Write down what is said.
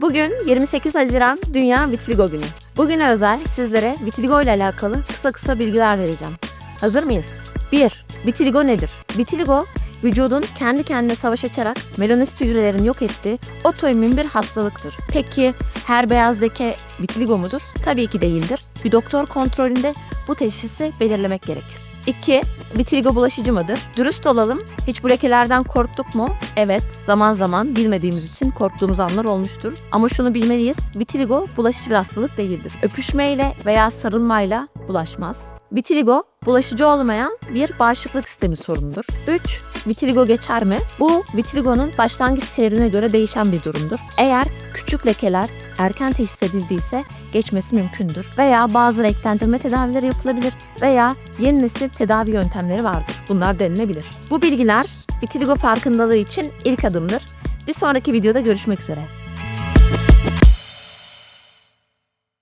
Bugün 28 Haziran Dünya Vitiligo Günü. Bugüne özel sizlere vitiligo ile alakalı kısa kısa bilgiler vereceğim. Hazır mıyız? 1. Vitiligo nedir? Vitiligo, vücudun kendi kendine savaş açarak melanosit hücrelerini yok ettiği otoimmün bir hastalıktır. Peki her beyaz leke vitiligo mudur? Tabii ki değildir. Bir doktor kontrolünde bu teşhisi belirlemek gerekir. 2. Vitiligo bulaşıcı mıdır? Dürüst olalım. Hiç bu lekelerden korktuk mu? Evet, zaman zaman bilmediğimiz için korktuğumuz anlar olmuştur. Ama şunu bilmeliyiz, vitiligo bulaşıcı bir hastalık değildir. Öpüşmeyle veya sarılmayla bulaşmaz. Vitiligo bulaşıcı olmayan bir bağışıklık sistemi sorunudur. 3. Vitiligo geçer mi? Bu vitiligonun başlangıç seyrine göre değişen bir durumdur. Eğer küçük lekeler erken teşhis edildiyse geçmesi mümkündür. Veya bazı renklendirme tedavileri yapılabilir veya yeni nesil tedavi yöntemleri vardır. Bunlar denilebilir. Bu bilgiler vitiligo farkındalığı için ilk adımdır. Bir sonraki videoda görüşmek üzere.